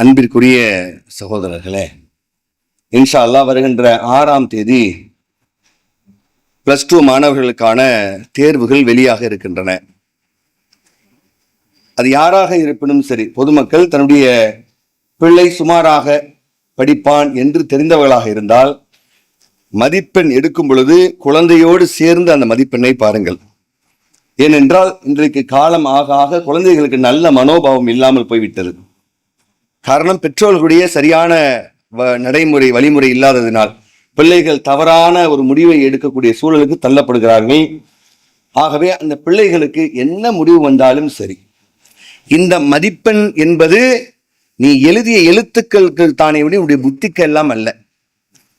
அன்பிற்குரிய சகோதரர்களே இன்ஷா அல்லாஹ் வருகின்ற ஆறாம் தேதி பிளஸ் டூ மாணவர்களுக்கான தேர்வுகள் வெளியாக இருக்கின்றன. அது யாராக இருப்பினும் சரி பொதுமக்கள் தன்னுடைய பிள்ளை சுமாராக படிப்பான் என்று தெரிந்தவர்களாக இருந்தால் மதிப்பெண் எடுக்கும் பொழுது குழந்தையோடு சேர்ந்து அந்த மதிப்பெண்ணை பாருங்கள். ஏனென்றால் இன்றைக்கு காலம் ஆக ஆக குழந்தைகளுக்கு நல்ல மனோபாவம் இல்லாமல் போய்விட்டது. காரணம் பெற்றோர்களுடைய சரியான வ- நடைமுறை வழிமுறை இல்லாததினால் பிள்ளைகள் தவறான ஒரு முடிவை எடுக்கக்கூடிய சூழலுக்கு தள்ளப்படுகிறார்கள். ஆகவே அந்த பிள்ளைகளுக்கு என்ன முடிவு வந்தாலும் சரி இந்த மதிப்பெண் என்பது நீ எழுதிய எழுத்துக்களுக்கு தானே விட உன்னுடைய புத்திக்கு எல்லாம் அல்ல.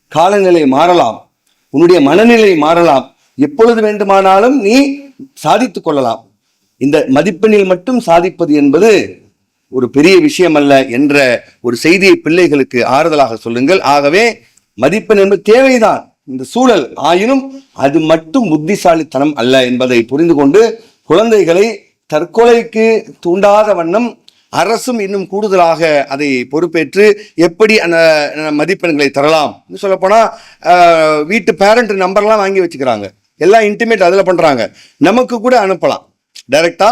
காலநிலை மாறலாம் உன்னுடைய மனநிலை மாறலாம். எப்பொழுது வேண்டுமானாலும் நீ சாதித்துக் கொள்ளலாம். இந்த மதிப்பெண்ணில் மட்டும் சாதிப்பது என்பது ஒரு பெரிய விஷயம் அல்ல என்ற ஒரு செய்தியை பிள்ளைகளுக்கு ஆறுதலாக சொல்லுங்கள். ஆகவே மதிப்பெண் என்பது தேவைதான். இந்த சூழல் ஆயினும் அது மட்டும் புத்திசாலித்தனம் அல்ல என்பதை புரிந்து கொண்டு குழந்தைகளை தற்கொலைக்கு தூண்டாத வண்ணம் அரசும் இன்னும் கூடுதலாக அதை பொறுப்பேற்று எப்படி அந்த மதிப்பெண்களை தரலாம். சொல்ல வீட்டு பேரண்ட் நம்பர்லாம் வாங்கி வச்சுக்கிறாங்க. எல்லாம் இன்டிமேட் அதில் பண்ணுறாங்க நமக்கு கூட அனுப்பலாம். டைரக்டா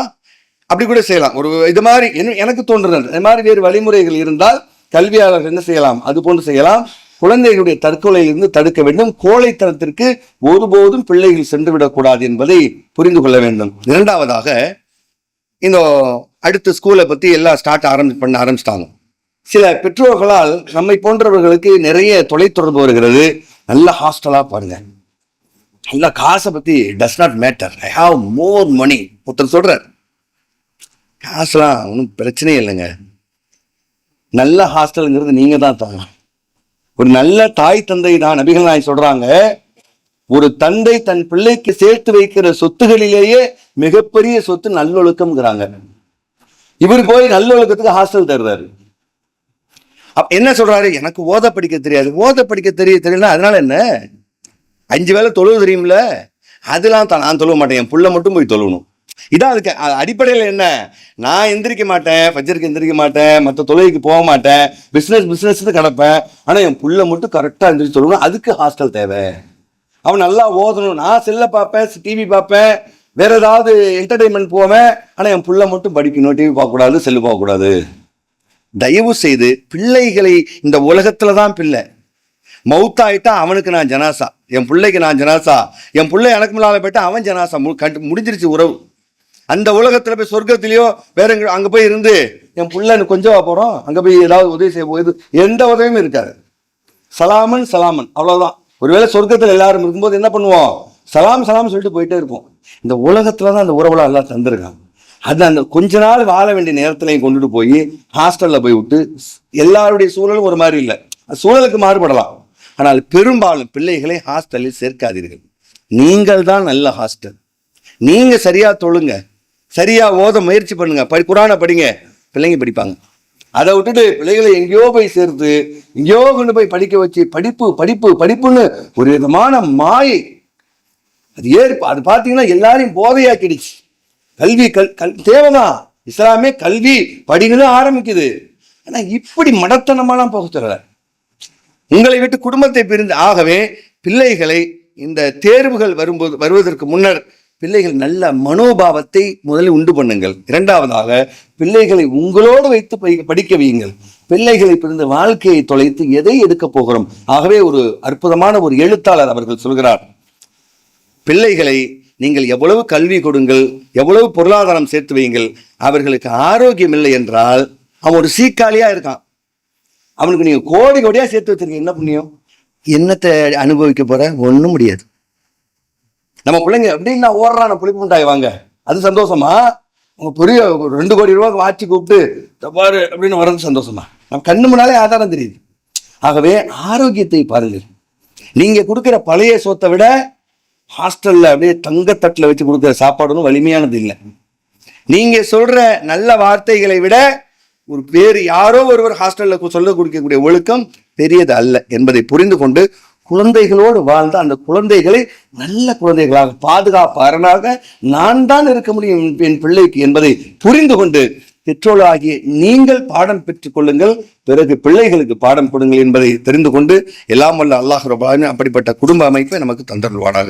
அப்படி கூட செய்யலாம். ஒரு இது மாதிரி எனக்கு தோன்றுறது இது மாதிரி வேறு வழிமுறைகள் இருந்தால் கல்வியாளர்கள் என்ன செய்யலாம்? அது போன்று செய்யலாம். குழந்தைகளுடைய தற்கொலையிலிருந்து தடுக்க வேண்டும். கோழைத்தனத்திற்கு ஒருபோதும் பிள்ளைகள் சென்று விடக்கூடாது என்பதை புரிந்து கொள்ள வேண்டும். இரண்டாவதாக இந்த அடுத்த ஸ்கூலை பற்றி எல்லாம் ஸ்டார்ட் ஆரம்பி பண்ண ஆரம்பிச்சிட்டாங்க. சில பெற்றோர்களால் நம்மை போன்றவர்களுக்கு நிறைய தொலைத்தொடர்பு வருகிறது. நல்ல ஹாஸ்டலாக பாருங்க. நல்ல காசை பற்றி does not matter I have more money ஒருத்தர் சொல்கிறார் காசுலாம் ஒன்றும் பிரச்சனையே இல்லைங்க. நல்ல ஹாஸ்டலுங்கிறது நீங்கள் தான் தாங்க ஒரு நல்ல தாய் தந்தை தான் நபிகள் நாய் சொல்கிறாங்க ஒரு தந்தை தன் பிள்ளைக்கு சேர்த்து வைக்கிற சொத்துகளிலேயே மிகப்பெரிய சொத்து நல்லொழுக்கம்ங்கிறாங்க. இவர் போய் நல்லொழுக்கத்துக்கு ஹாஸ்டல் தருறாரு அப் என்ன சொல்றாரு? எனக்கு ஓத படிக்க தெரியாது. ஓத படிக்க தெரிய தெரியல அதனால என்ன? அஞ்சு வேளை தொழுவு தெரியும்ல? அதெல்லாம் தான் நான் தொழுவ மாட்டேன். என் புள்ள மட்டும் போய் தொழுவணும். இதான் அதுக்கு அடிப்படையில் என்ன? நான் எந்திரிக்க மாட்டேன் ஃபஜருக்கு எந்திரிக்க மாட்டேன் மற்ற தொழிலுக்கு போக மாட்டேன் பிஸ்னஸ் பிஸ்னஸ் கிடப்பேன். ஆனால் என் புள்ள மட்டும் கரெக்டாக எந்திரிச்சு தொழுவணும் அதுக்கு ஹாஸ்டல் தேவை. அவன் நல்லா ஓதணும். நான் செல்ல பார்ப்பேன் டிவி பார்ப்பேன் வேற ஏதாவது என்டர்டைன்மெண்ட் போவேன். ஆனால் என் புள்ள மட்டும் படிக்கணும் டிவி பார்க்கக்கூடாது செல்லு பார்க்கக்கூடாது. தயவு செய்து பிள்ளைகளை இந்த உலகத்துல தான் பிள்ளை. மவுத்தாயிட்டா அவனுக்கு நான் ஜனாசா. என் பிள்ளைக்கு நான் ஜனாசா. என் பிள்ளை எனக்கு முன்னால போயிட்டா அவன் ஜனாசா. மு- கண்டு- முடிஞ்சிருச்சு உறவு. அந்த உலகத்துல போய் சொர்க்கத்திலயோ வேற எங்க அங்க போய் இருந்து என் பிள்ளைன்னு கொஞ்சம் போறோம். அங்க போய் ஏதாவது உதவி செய்ய போகுது எந்த உதவியும் இருக்காது. சலாமன் சலாமன். அவ்வளவுதான். ஒருவேளை சொர்க்கத்துல எல்லாரும் இருக்கும்போது என்ன பண்ணுவோம்? சலாம் சலாம் சொல்லிட்டு போயிட்டே இருப்போம். இந்த உலகத்தில் தான் அந்த உறவுலாம் எல்லாம் தந்திருக்காங்க. அது அந்த கொஞ்ச நாள் வாழ வேண்டிய நேரத்திலையும் கொண்டுட்டு போய் ஹாஸ்டல்ல போய் விட்டு எல்லாருடைய சூழலும் ஒரு மாதிரி இல்லை. சூழலுக்கு மாறுபடலாம். ஆனால் பெரும்பாலும் பிள்ளைகளை ஹாஸ்டலில் சேர்க்காதீர்கள். நீங்கள் தான் நல்ல ஹாஸ்டல் நீங்க சரியா தொழுங்க. சரியாக ஓத முயற்சி பண்ணுங்க. படி குரானை படிங்க. பிள்ளைங்க படிப்பாங்க. அதை விட்டுட்டு பிள்ளைகளை எங்கேயோ போய் சேர்த்து எங்கேயோ கொண்டு போய் படிக்க வச்சு படிப்பு படிப்பு படிப்புன்னு ஒரு விதமான மாயை. அது ஏற்ப அது பார்த்தீங்கன்னா எல்லாரையும் போதையாக்கிடுச்சு. கல்வி கல் கல் தேவைதான். இஸ்லாமே கல்வி படின்னு ஆரம்பிக்குது. ஆனால் இப்படி மடத்தனமாலாம் போக சொல்லல உங்களை விட்டு குடும்பத்தை பிரிந்து ஆகவே பிள்ளைகளை இந்த தேர்வுகள் வரும்போது வருவதற்கு முன்னர் பிள்ளைகள் நல்ல மனோபாவத்தை முதலில் உண்டு பண்ணுங்கள். இரண்டாவதாக பிள்ளைகளை உங்களோடு வைத்து படி- படிக்க வையுங்கள். பிள்ளைகளை பிறந்த வாழ்க்கையை தொலைத்து எதை எடுக்க போகிறோம்? ஆகவே ஒரு அற்புதமான ஒரு எழுத்தாளர் அவர்கள் சொல்கிறார் பிள்ளைகளை நீங்கள் எவ்வளவு கல்வி கொடுங்கள் எவ்வளவு பொருளாதாரம் சேர்த்து வையுங்கள் அவர்களுக்கு ஆரோக்கியம் இல்லை என்றால் அவன் ஒரு சீக்காளியா இருக்கான். அவனுக்கு நீங்க கோடி கோடியா சேர்த்து வச்சிருக்கீங்க. என்ன புண்ணியம்? என்னத்தை அனுபவிக்க போற? ஒன்றும் முடியாது. நம்ம பிள்ளைங்க எப்படின்னா ஓடுறான புளிப்பு மிட்டாய் வாங்க. அது சந்தோஷமா? உங்க பெரிய ஒரு ரெண்டு கோடி ரூபாய்க்கு வாட்சி கூப்பிட்டு தப்பாரு அப்படின்னு வர்றது சந்தோஷமா? நம்ம கண்ணு முன்னாலே ஆதாரம் தெரியுது. ஆகவே ஆரோக்கியத்தை பாருங்கள். நீங்க கொடுக்குற பழைய சோத்தை விட ஹாஸ்டல்ல அப்படியே தங்கத்தட்டில் வச்சு கொடுக்குற சாப்பாடு வலிமையானது இல்லை. நீங்க சொல்ற நல்ல வார்த்தைகளை விட ஒரு பேர் யாரோ ஒருவர் ஹாஸ்டல்ல சொல்ல கொடுக்கக்கூடிய ஒழுக்கம் பெரியது அல்ல என்பதை புரிந்து கொண்டு குழந்தைகளோடு வாழ்ந்த அந்த குழந்தைகளை நல்ல குழந்தைகளாக பாதுகாப்பாரனாக நான் தான் இருக்க முடியும் என் பிள்ளைக்கு என்பதை புரிந்து கொண்டு பெற்றோராகிய நீங்கள் பாடம் பெற்றுக் கொள்ளுங்கள். பிறகு பிள்ளைகளுக்கு பாடம் கொடுங்கள் என்பதை தெரிந்து கொண்டு எல்லாம் வல்ல அல்லாஹ் ரபான அப்படிப்பட்ட குடும்ப அமைப்பை நமக்கு தந்தருள்வானாக.